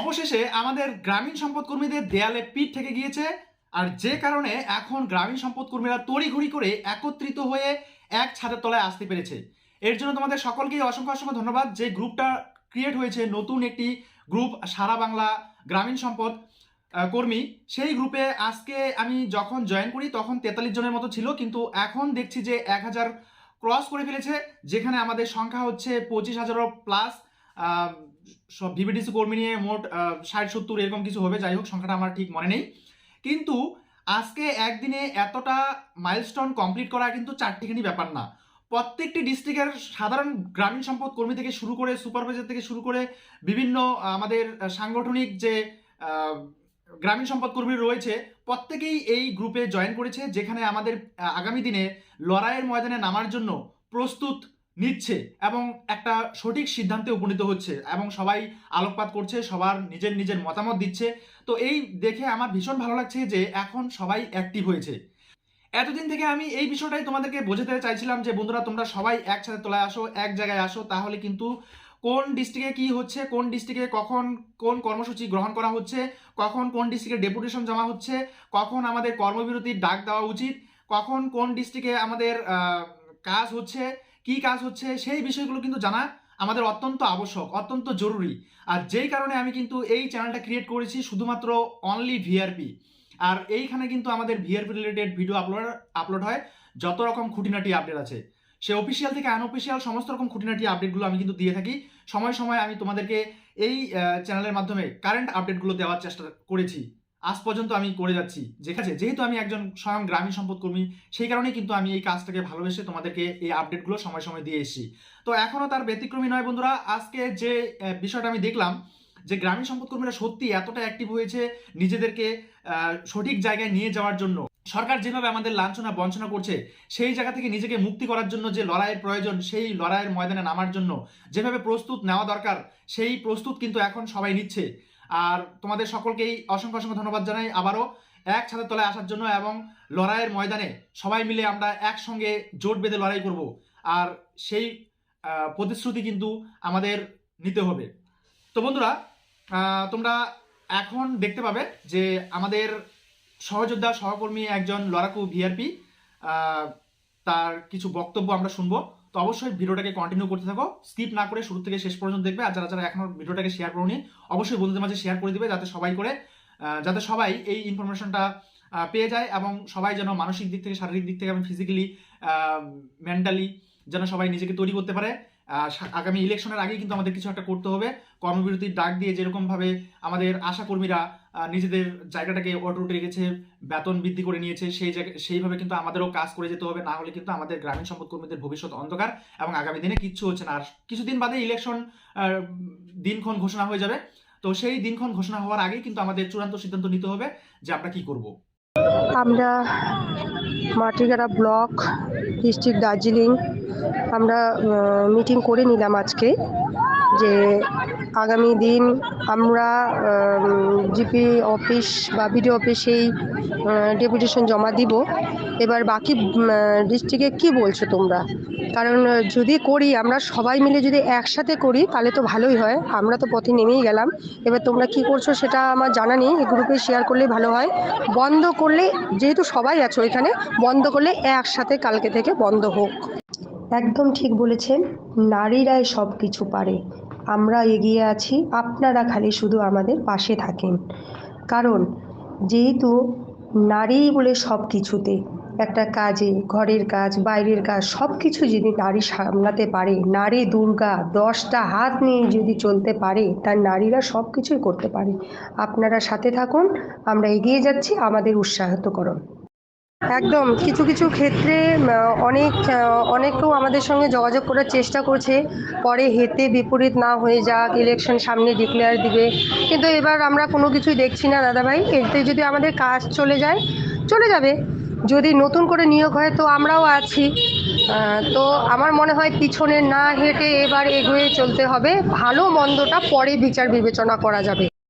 অবশেষে আমাদের গ্রামীণ সম্পদ কর্মীদের দেয়ালে পিঠ থেকে গিয়েছে, আর যে কারণে এখন গ্রামীণ সম্পদ কর্মীরা তড়িঘড়ি করে একত্রিত হয়ে এক ছাদের তলায় আসতে পেরেছে। এর জন্য তোমাদের সকলকেই অসংখ্য অসংখ্য ধন্যবাদ। যে গ্রুপটা ক্রিয়েট হয়েছে, নতুন একটি গ্রুপ সারা বাংলা গ্রামীণ সম্পদ কর্মী, সেই গ্রুপে আজকে আমি যখন জয়েন করি তখন তেতাল্লিশ জনের মতো ছিল, কিন্তু এখন দেখছি যে এক হাজার ক্রস করে ফেলেছে, যেখানে আমাদের সংখ্যা হচ্ছে পঁচিশ হাজারও প্লাস সব ভিভিডিসি কর্মী নিয়ে মোট ষাট, সত্তর, এরকম কিছু হবে, যাই হোক, সংখ্যাটা আমার ঠিক মনে নেই। কিন্তু আজকে একদিনে এতটা মাইলস্টোন কমপ্লিট করা কিন্তু চারটিখানি ব্যাপার না। প্রত্যেকটি ডিস্ট্রিক্টের সাধারণ গ্রামীণ সম্পদ কর্মী থেকে শুরু করে সুপারভাইজার থেকে শুরু করে বিভিন্ন আমাদের সাংগঠনিক যে গ্রামীণ সম্পদ কর্মী রয়েছে, প্রত্যেকেই এই গ্রুপে জয়েন করেছে, যেখানে আমাদের আগামী দিনে লড়াইয়ের ময়দানে নামার জন্য প্রস্তুত নিচ্ছে এবং একটা সঠিক সিদ্ধান্তে উপনীত হচ্ছে এবং সবাই আলোকপাত করছে, সবার নিজের নিজের মতামত দিচ্ছে। তো এই দেখে আমার ভীষণ ভালো লাগছে যে এখন সবাই অ্যাক্টিভ হয়েছে। এতদিন থেকে আমি এই বিষয়টাই তোমাদেরকে বোঝাতে চাইছিলাম যে, বন্ধুরা, তোমরা সবাই একসাথে তোলায় আসো, এক জায়গায় আসো, তাহলে কিন্তু কোন ডিস্ট্রিক্টে কি হচ্ছে, কোন ডিস্ট্রিক্টে কখন কোন কর্মসূচি গ্রহণ করা হচ্ছে, কখন কোন ডিস্ট্রিক্টে ডেপুটেশন জমা হচ্ছে, কখন আমাদের কর্মবিরতির ডাক দেওয়া উচিত, কখন কোন ডিস্ট্রিক্টে আমাদের কাজ হচ্ছে কি কাজ হচ্ছে সেই বিষয়গুলো কিন্তু জানা আমাদের অত্যন্ত আবশ্যক, অত্যন্ত জরুরি। আর যেই কারণে আমি কিন্তু এই চ্যানেলটা ক্রিয়েট করেছি শুধুমাত্র অনলি ভিআরপি আর এইখানে কিন্তু আমাদের VRP related video upload upload হয়, যত রকম খুঁটিনাটি আপডেট আছে। সে অফিসিয়াল থেকে আনঅফিসিয়াল সমস্ত রকম খুঁটিনাটি আপডেটগুলো আমি কিন্তু দিয়ে থাকি। সময় সময় আমি তোমাদেরকে এই চ্যানেলের মাধ্যমে কারেন্ট আপডেটগুলো দেওয়ার চেষ্টা করেছি। আজ পর্যন্ত আমি করে যাচ্ছি। ঠিক আছে? যেহেতু আমি একজন স্বয়ং গ্রামীণ সম্পদ কর্মী সেই কারণেই কিন্তু আমি এই কাজটাকে ভালোবেসে তোমাদেরকে এই আপডেটগুলো সময় সময় দিয়ে এসেছি। তো এখনও তার ব্যতিক্রমী নয় বন্ধুরা। আজকে যে বিষয়টা আমি দেখলাম, যে গ্রামীণ সম্পদ কর্মীরা সত্যি এতটা অ্যাক্টিভ হয়েছে নিজেদেরকে সঠিক জায়গায় নিয়ে যাওয়ার জন্য। সরকার যেভাবে আমাদের লাঞ্ছনা, বঞ্চনা করছে, সেই জায়গা থেকে নিজেকে মুক্তি করার জন্য যে লড়াইয়ের প্রয়োজন, সেই লড়াইয়ের ময়দানে নামার জন্য যেভাবে প্রস্তুত নেওয়া দরকার, সেই প্রস্তুত কিন্তু এখন সবাই নিচ্ছে। আর তোমাদের সকলকেই অসংখ্য অসংখ্য ধন্যবাদ জানাই আবারও এক ছাদের তলায় আসার জন্য এবং লড়াইয়ের ময়দানে সবাই মিলে আমরা একসঙ্গে জোট বেঁধে লড়াই করব। আর সেই প্রতিশ্রুতি কিন্তু আমাদের নিতে হবে। তো বন্ধুরা তোমরা এখন দেখতে পাবে যে আমাদের সহযোদ্ধা, সহকর্মী একজন লড়াকু ভিআরপি তার কিছু বক্তব্য আমরা শুনব। তো অবশ্যই ভিডিওটাকে কন্টিনিউ করতে থাকো স্কিপ না করে শুরু থেকে শেষ পর্যন্ত দেখবে, আর যারা যারা এখনও ভিডিওটাকে শেয়ার করুনি, অবশ্যই বন্ধুদের মাঝে শেয়ার করে দিবে যাতে সবাই করে যাতে সবাই এই ইনফরমেশনটা পেয়ে যায় এবং সবাই যেন মানসিক দিক থেকে, শারীরিক দিক থেকে এবং ফিজিক্যালি মেন্টালি যেন সবাই নিজেকে তৈরি করতে পারে। আগামী ইলেকশনের আগেই কিন্তু আমাদের কিছু একটা করতে হবে। কর্মবিরতির ডাক দিয়ে যেরকমভাবে আমাদের আশা কর্মীরা নিজেদের জায়গাটাকে অটুট রেখেছে, বেতন বৃদ্ধি করে নিয়েছে, সেই জায়গা সেইভাবে কিন্তু আমাদেরও কাজ করে যেতে হবে। না হলে কিন্তু আমাদের গ্রামীণ সম্পদ কর্মীদের ভবিষ্যৎ অন্ধকার এবং আগামী দিনে কিচ্ছু হচ্ছে না। আর কিছুদিন বাদে ইলেকশন দিনক্ষণ ঘোষণা হয়ে যাবে। তো সেই দিনক্ষণ ঘোষণা হওয়ার আগেই কিন্তু আমাদের চূড়ান্ত সিদ্ধান্ত নিতে হবে যে আমরা কি করব। আমরা মাটিগাড়া ব্লক ডিস্ট্রিক্ট দার্জিলিং আমরা মিটিং করে নিলাম আজকে। যে আগামী দিন আমরা জিপি অফিস বা বিডিও অফিসেই ডেপুটেশন জমা দিব। এবার বাকি ডিস্ট্রিক্টে কি বলছো তোমরা? কারণ যদি করি, আমরা সবাই মিলে যদি একসাথে করি, তাহলে তো ভালোই হয়। আমরা তো পথে নেমেই গেলাম। এবার তোমরা কি করছ সেটা আমার জানা নেই। গ্রুপে শেয়ার করলে ভালো হয়। বন্ধ করলে, যেহেতু সবাই আছো এখানে, বন্ধ করলে একসাথে কালকে থেকে বন্ধ হোক। একদম ঠিক বলেছেন। নারীরাই সব কিছু পারে। আমরা এগিয়ে আছি, আপনারা খালি শুধু আমাদের পাশে থাকেন। কারণ যেহেতু নারী বলে সব কিছুতে একটা কাজে, ঘরের কাজ, বাইরের কাজ, সব কিছু যদি নারী সামলাতে পারে, নারী দুর্গা দশটা হাত নিয়ে যদি চলতে পারে, তার নারীরা সব কিছুই করতে পারে। আপনারা সাথে থাকুন, আমরা এগিয়ে যাচ্ছি, আমাদের উৎসাহিত করুন একদম। কিছু কিছু ক্ষেত্রে অনেক অনেকেও আমাদের সঙ্গে যোগাযোগ করার চেষ্টা করছে। পরে হেতে বিপরীত না হয়ে যাক ইলেকশন সামনে ডিক্লেয়ার দিবে। কিন্তু এবার আমরা কোনো কিছুই দেখছি না, দাদাভাই। এতে যদি আমাদের কাজ চলে যায়, চলে যাবে। যদি নতুন করে নিয়োগ হয়, তো আমরাও আছি। তো আমার মনে হয় পিছনে না হেঁটে এবার এগোয়ে চলতে হবে। ভালো মন্দটা পরে বিচার বিবেচনা করা যাবে।